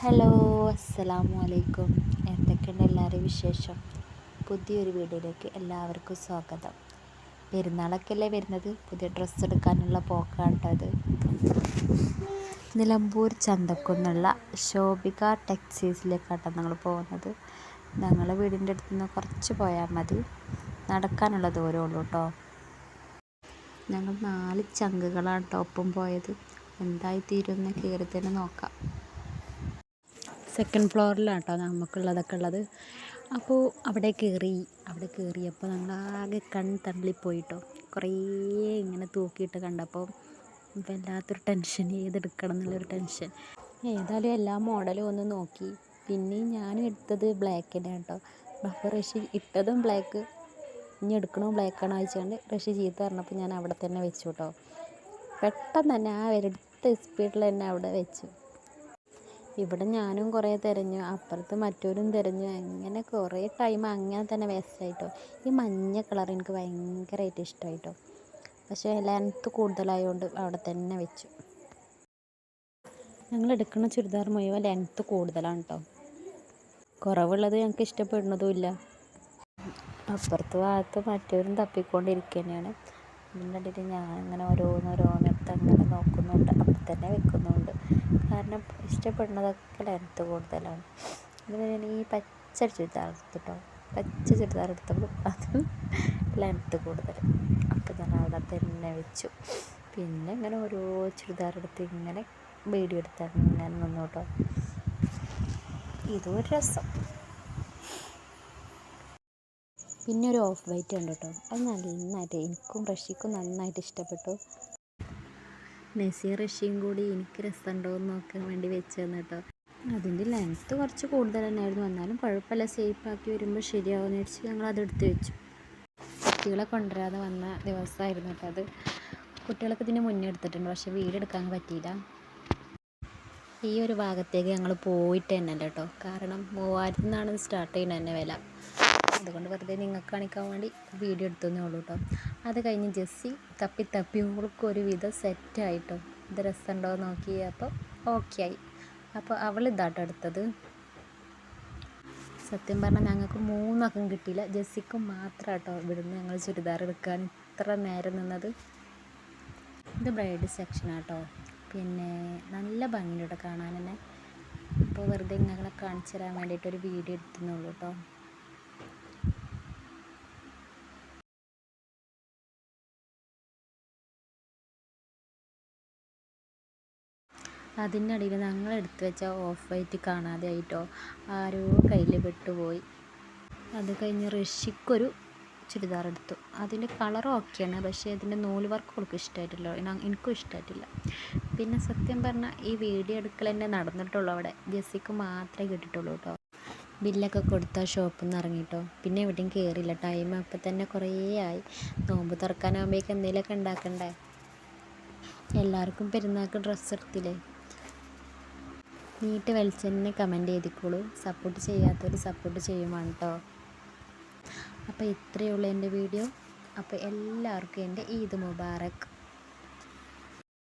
Hello അസ്സലാമു അലൈക്കും. എന്തൊക്കെയുണ്ട് എല്ലാവരും വിശേഷം? പുതിയൊരു വീഡിയോയിലേക്ക് എല്ലാവർക്കും സ്വാഗതം. പെരുന്നാളൊക്കെ അല്ലേ വരുന്നത്? പുതിയ ഡ്രസ്സ് എടുക്കാനുള്ള പോക്കാട്ടത് നിലമ്പൂർ ചന്തക്കുന്നുള്ള ശോഭിക ടെക്സ്റ്റൈൽസിലേക്കാട്ടോ ഞങ്ങൾ പോകുന്നത്. ഞങ്ങളെ വീടിന്റെ അടുത്ത് നിന്ന് കുറച്ച് പോയാൽ മതി. നടക്കാനുള്ള ദൂരമേ ഉള്ളൂ കേട്ടോ ഞങ്ങൾ നാല് ചങ്കുകളാണ് ടോപ്പും പോയത്. എന്തായി തീരുമെന്ന് കയറി തന്നെ നോക്കാം. സെക്കൻഡ് ഫ്ലോറിലാണ് കേട്ടോ നമുക്കുള്ളതൊക്കെ ഉള്ളത് അപ്പോൾ അവിടെ കയറി അവിടെ കയറിയപ്പോൾ ഞങ്ങൾ ആകെ കൺ തള്ളിപ്പോയിട്ടോ. കുറേ ഇങ്ങനെ തൂക്കിയിട്ട് കണ്ടപ്പോൾ വല്ലാത്തൊരു ടെൻഷൻ ഏതെടുക്കണം എന്നുള്ളൊരു ടെൻഷൻ ഏതായാലും എല്ലാ മോഡലും ഒന്ന് നോക്കി. പിന്നെ ഞാൻ എടുത്തത് ബ്ലാക്കിന്റെ കേട്ടോ അപ്പോൾ റഷി ഇട്ടതും ബ്ലാക്ക് ഇനി എടുക്കണോ ബ്ലാക്കാണോ ചോദിച്ചുകൊണ്ട് റഷി ചീത്ത പറഞ്ഞപ്പോൾ ഞാൻ അവിടെ തന്നെ വെച്ചു കേട്ടോ പെട്ടെന്ന് തന്നെ ആ എടുത്ത സ്പീഡിൽ തന്നെ അവിടെ വെച്ചു. ഇവിടെ ഞാനും കുറേ തിരഞ്ഞു അപ്പുറത്ത് മറ്റോരും തിരഞ്ഞു. അങ്ങനെ കുറേ ടൈം അങ്ങനെ തന്നെ വേസ്റ്റായിട്ടോ ഈ മഞ്ഞ കളർ എനിക്ക് ഭയങ്കരമായിട്ട് ഇഷ്ടമായിട്ടോ പക്ഷേ ലെങ്ത്ത് കൂടുതലായതുകൊണ്ട് അവിടെ തന്നെ വെച്ചു. ഞങ്ങൾ എടുക്കുന്ന ചുരിദാർ മുഴുവൻ ലെങ്ത്ത് കൂടുതലാണ് കേട്ടോ കുറവുള്ളത് ഞങ്ങൾക്ക് ഇഷ്ടപ്പെടുന്നതുമില്ല അപ്പുറത്ത് ഭാഗത്ത് മറ്റവരും തപ്പിക്കൊണ്ടിരിക്കുക തന്നെയാണ് ഞാൻ ഇങ്ങനെ ഓരോന്നോരോന്നെടുത്ത് അങ്ങനെ നോക്കുന്നുണ്ട്. അപ്പം തന്നെ വെക്കുന്നുണ്ട്. കാരണം ഇഷ്ടപ്പെടുന്നതൊക്കെ ലെങ്ത്ത് കൂടുതലാണ്. അതുപോലെ തന്നെ ഈ പച്ച ചുരിദാർ എടുത്തിട്ടോ? പച്ച ചുരിദാർ എടുത്തപ്പോൾ അത് ലെങ്ത്ത് കൂടുതൽ അപ്പം ഞാൻ അവിടെ തന്നെ വെച്ചു. പിന്നെ ഇങ്ങനെ ഓരോ ചുരിദാർ എടുത്ത് ഇങ്ങനെ വീഡിയോ എടുത്ത് ഇങ്ങനെ നിന്നു കേട്ടോ ഇതും ഒരു രസം. പിന്നെ ഒരു ഓഫ് വൈറ്റ് ഉണ്ട് കേട്ടോ അത് നന്നായിട്ട് എനിക്കും റഷിക്കും നന്നായിട്ട് ഇഷ്ടപ്പെട്ടു. മെസ്സിയും റഷ്യയും കൂടി എനിക്ക് രസമുണ്ടോ എന്ന് നോക്കാൻ വേണ്ടി വെച്ചതെന്ന് കേട്ടോ. അതിന്റെ ലെങ്ത്ത് കുറച്ച് കൂടുതൽ തന്നെയായിരുന്നു. എന്നാലും കുഴപ്പമില്ല ആക്കി വരുമ്പോൾ ശരിയാവുമെന്ന് വെച്ച് ഞങ്ങൾ അത് എടുത്ത് വെച്ചു. കുട്ടികളെ കൊണ്ടുവരാതെ വന്ന ദിവസമായിരുന്നു കേട്ടോ അത്. കുട്ടികളൊക്കെ ഇതിന് മുന്നേ എടുത്തിട്ടുണ്ട് പക്ഷേ വീടെടുക്കാൻ പറ്റിയില്ല. ഈ ഒരു ഭാഗത്തേക്ക് ഞങ്ങൾ പോയിട്ട് തന്നെ കേട്ടോ. കാരണം മൂവായിരത്തിൽ നിന്നാണ് സ്റ്റാർട്ട് ചെയ്യുന്നത് തന്നെ വില. അതുകൊണ്ട് വെറുതെ നിങ്ങൾക്ക് കാണിക്കാൻ വേണ്ടി വീഡിയോ എടുത്തതേ ഉള്ളൂ കേട്ടോ അത് കഴിഞ്ഞ് ജെസ്സി തപ്പി തപ്പി ഓൾക്ക് ഒരു വിധം സെറ്റായിട്ടോ ഇത് രസമുണ്ടോ നോക്കി അപ്പോൾ ഓക്കെ ആയി. അപ്പോൾ അവൾ ഇതാട്ടോ എടുത്തത്. സത്യം പറഞ്ഞാൽ ഞങ്ങൾക്ക് മൂന്നക്കം കിട്ടിയില്ല. ജെസ്സിക്ക് മാത്രം കേട്ടോ ഇവിടുന്ന് ഞങ്ങൾ ചുരിദാർ എടുക്കാൻ ഇത്ര നേരം നിന്നത്. ഇത് ബ്രൈഡ് സെക്ഷനാട്ടോ പിന്നെ നല്ല ഭംഗിയുണ്ട് കേട്ടോ കാണാൻ തന്നെ അപ്പോൾ വെറുതെ നിങ്ങളെ കാണിച്ചു തരാൻ വേണ്ടിയിട്ടൊരു വീഡിയോ എടുത്തുന്നുള്ളൂ കേട്ടോ അതിന്റെ അടിയിൽ ഞങ്ങൾ എടുത്തു വെച്ച ഓഫ് വൈറ്റ് കാണാതെ ആയിട്ടോ ആരോ കയ്യിൽ പെട്ടുപോയി. അത് കഴിഞ്ഞ് റഷ്യക്കൊരു ചുരിദാർ എടുത്തു. അതിന്റെ കളർ ഓക്കെയാണ് പക്ഷേ അതിന്റെ നൂൽ വർക്ക് അവൾക്ക് ഇഷ്ടമായിട്ടില്ല എനിക്കും ഇഷ്ടമായിട്ടില്ല പിന്നെ സത്യം പറഞ്ഞാൽ ഈ വീഡിയോ എടുക്കൽ തന്നെ നടന്നിട്ടുള്ളൂ അവിടെ. ജെസ്സിക്ക് മാത്രമേ കിട്ടിയിട്ടുള്ളൂ കേട്ടോ. ബില്ലൊക്കെ കൊടുത്താൽ ഷോപ്പിൽ നിന്ന് ഇറങ്ങിട്ടോ. പിന്നെ എവിടെയും കയറിയില്ല ടൈം അപ്പം തന്നെ കുറേ ആയി. നോമ്പ് തുറക്കാനാകുമ്പോഴേക്ക് എന്തെങ്കിലുമൊക്കെ ഉണ്ടാക്കണ്ടേ? എല്ലാവർക്കും പെരുന്നാൾക്ക് ഡ്രസ്സ് എടുത്തില്ലേ? നീട്ട് വെളിച്ചെണ്ണ കമന്റ് ചെയ്തിക്കോളൂ. സപ്പോർട്ട് ചെയ്യാത്തവർ സപ്പോർട്ട് ചെയ്യുവാണ് കേട്ടോ അപ്പോൾ ഇത്രയേ ഉള്ളൂ എന്റെ വീഡിയോ. അപ്പോൾ എല്ലാവർക്കും എന്റെ ഈദ് മുബാറക്ക്